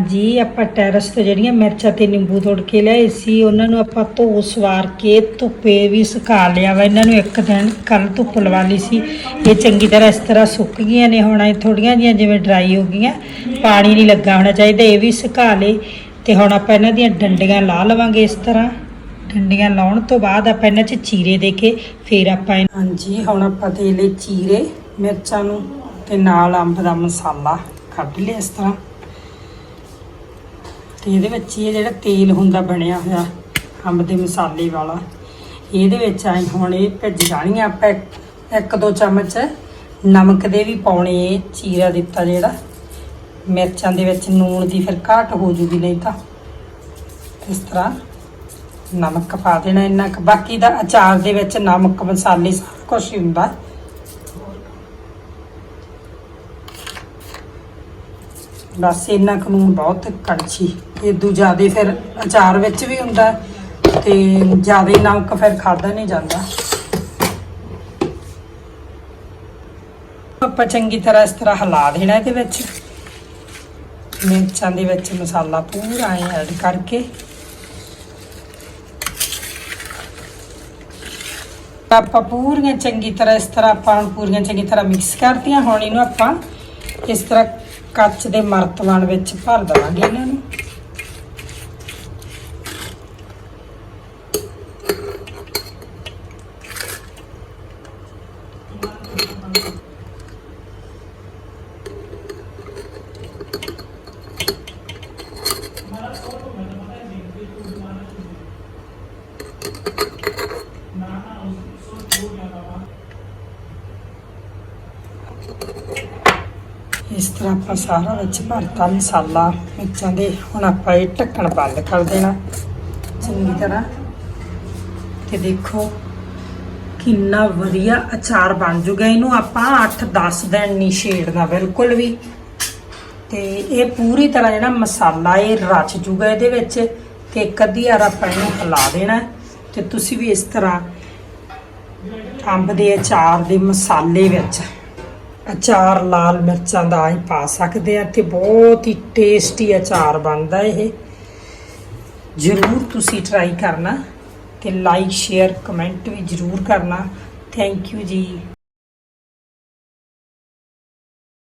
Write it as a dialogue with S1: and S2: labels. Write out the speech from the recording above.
S1: ਜੀ, ਆਪਾਂ ਟੈਰਸ ਤੋਂ ਜਿਹੜੀਆਂ ਮਿਰਚਾਂ ਤੇ ਨਿੰਬੂ ਤੋੜ ਕੇ ਲਿਆਏ ਸੀ, ਉਹਨਾਂ ਨੂੰ ਆਪਾਂ ਧੋ ਸਵਾਰ ਕੇ ਧੁੱਪੇ ਵੀ ਸੁਕਾ ਲਿਆ ਵਾ। ਇਹਨਾਂ ਨੂੰ ਇੱਕ ਦਿਨ ਕੱਲ ਧੁੱਪ ਲਵਾ ਲਈ ਸੀ। ਇਹ ਚੰਗੀ ਤਰ੍ਹਾਂ ਇਸ ਤਰ੍ਹਾਂ ਸੁੱਕ ਗਈਆਂ ਨੇ। ਹੁਣ ਇਹ ਥੋੜੀਆਂ ਜੀਆਂ ਜਿਵੇਂ ਡਰਾਈ ਹੋ ਗਈਆਂ, ਪਾਣੀ ਨਹੀਂ ਲੱਗਾ ਹੋਣਾ ਚਾਹੀਦਾ, ਇਹ ਵੀ ਸੁਕਾ ਲੇ ਤੇ ਹੁਣ ਆਪਾਂ ਇਹਨਾਂ ਦੀਆਂ ਡੰਡੀਆਂ ਲਾ ਲਵਾਂਗੇ ਇਸ ਤਰ੍ਹਾਂ। ਡੰਡੀਆਂ ਲਾਉਣ ਤੋਂ ਬਾਅਦ ਆਪਾਂ ਇਹਨਾਂ 'ਚ ਚੀਰੇ ਦੇ ਕੇ ਫਿਰ ਆਪਾਂ ਇਹ- ਹਾਂਜੀ, ਹੁਣ ਆਪਾਂ ਦੇ ਲਈ ਚੀਰੇ, ਮਿਰਚਾਂ ਨੂੰ ਤੇ ਨਾਲ ਅੰਬ ਦਾ ਮਸਾਲਾ ਕੱਢ ਲਿਆ ਇਸ ਤਰ੍ਹਾਂ। ਤੇ ਇਹਦੇ ਵਿੱਚ ਇਹ ਜਿਹੜਾ ਤੇਲ ਹੁੰਦਾ ਬਣਿਆ ਹੋਇਆ, ਅੰਬ ਦੇ ਮਸਾਲੇ ਵਾਲਾ, ਇਹਦੇ ਵਿੱਚ ਆਈ ਹੁਣ ਇਹ ਭਿੱਜ ਜਾਣੀਆਂ ਆਪਾਂ ਇੱਕ- ਇੱਕ ਦੋ ਚਮਚ ਨਮਕ ਦੇ ਵੀ ਪਾਉਣੇ ਚੀਰਾ ਦਿੱਤਾ ਜਿਹੜਾ, ਮਿਰਚਾਂ ਦੇ ਵਿੱਚ ਨੂਣ ਦੀ ਫਿਰ ਘਾਟ ਹੋ ਜੂਗੀ ਨਹੀਂ ਤਾਂ। ਇਸ ਤਰ੍ਹਾਂ ਨਮਕ ਪਾ ਦੇਣਾ ਇੰਨਾ ਕੁ, ਬਾਕੀ ਦਾ ਅਚਾਰ ਦੇ ਵਿੱਚ ਨਮਕ, ਮਸਾਲੇ ਸਾਰਾ ਕੁਝ ਹੀ ਹੁੰਦਾ। ਬਸ ਇੰਨਾ ਕਾਨੂੰਨ ਬਹੁਤ ਕੜਛੀ। ਇਦੋਂ ਜ਼ਿਆਦੇ ਫਿਰ ਅਚਾਰ ਵਿੱਚ ਵੀ ਹੁੰਦਾ ਤੇ ਜ਼ਿਆਦੇ ਨਮਕ ਫਿਰ ਖਾਦਾ ਨਹੀਂ ਜਾਂਦਾ। ਆਪਾਂ ਚੰਗੀ ਤਰ੍ਹਾਂ ਇਸ ਤਰ੍ਹਾਂ ਹਿਲਾ ਦੇਣਾ ਇਹਦੇ ਵਿੱਚ। ਮਿਰਚਾਂ ਦੇ ਵਿੱਚ ਮਸਾਲਾ ਪੂਰਾ ਐਡ ਕਰਕੇ। ਆਪਾਂ ਪੂਰੀਆਂ ਚੰਗੀ ਤਰ੍ਹਾਂ ਇਸ ਤਰ੍ਹਾਂ ਆਪਾਂ ਪੂਰੀਆਂ ਚੰਗੀ ਤਰ੍ਹਾਂ ਮਿਕਸ ਕਰਤੀਆਂ, ਹੁਣ ਇਹਨੂੰ ਆਪਾਂ ਇਸ ਤਰ੍ਹਾਂ ਕੱਚ ਦੇ ਮਰਤਬਾਨ ਵਿੱਚ ਭਰ ਦੇਵਾਂਗੇ ਇਹਨਾਂ ਨੂੰ। ਇਸ ਤਰ੍ਹਾਂ ਆਪਾਂ ਸਾਰਾ ਵਿੱਚ ਭਰਤਾ ਮਸਾਲਾ, ਮਿਰਚਾਂ ਦੇ। ਹੁਣ ਆਪਾਂ ਇਹ ਢੱਕਣ ਬੰਦ ਕਰ ਦੇਣਾ। ਚੰਗੀ ਤਰ੍ਹਾਂ। ਤੇ ਦੇਖੋ ਕਿੰਨਾ ਵਧੀਆ ਅਚਾਰ ਬਣ ਜੂਗਾ। ਇਹਨੂੰ ਆਪਾਂ 8-10 ਦਿਨ ਨਹੀਂ ਛੇੜਨਾ ਬਿਲਕੁਲ ਵੀ। ਤੇ ਇਹ ਪੂਰੀ ਤਰ੍ਹਾਂ ਜਿਹੜਾ ਮਸਾਲਾ ਇਹ ਰਚ ਜੂਗਾ ਇਹਦੇ ਵਿੱਚ ਤੇ ਇੱਕ ਅੱਧੀ ਵਾਰ ਆਪਾਂ ਇਹਨੂੰ ਹਿਲਾ ਦੇਣਾ। ਤੇ ਤੁਸੀਂ ਵੀ ਇਸ ਤਰ੍ਹਾਂ ਅੰਬ ਦੇ ਅਚਾਰ ਦੇ ਮਸਾਲੇ ਵਿੱਚ ਅਚਾਰ, ਲਾਲ ਮਿਰਚਾਂ ਦਾ ਹੀ ਪਾ ਸਕਦੇ ਆ ਤੇ ਬਹੁਤ ਹੀ ਟੇਸਟੀ ਅਚਾਰ ਬਣਦਾ ਇਹ। ਜ਼ਰੂਰ ਤੁਸੀਂ ਟਰਾਈ ਕਰਨਾ ਤੇ ਲਾਈਕ ਸ਼ੇਅਰ ਕਮੈਂਟ ਵੀ ਜ਼ਰੂਰ ਕਰਨਾ। ਥੈਂਕ ਯੂ ਜੀ।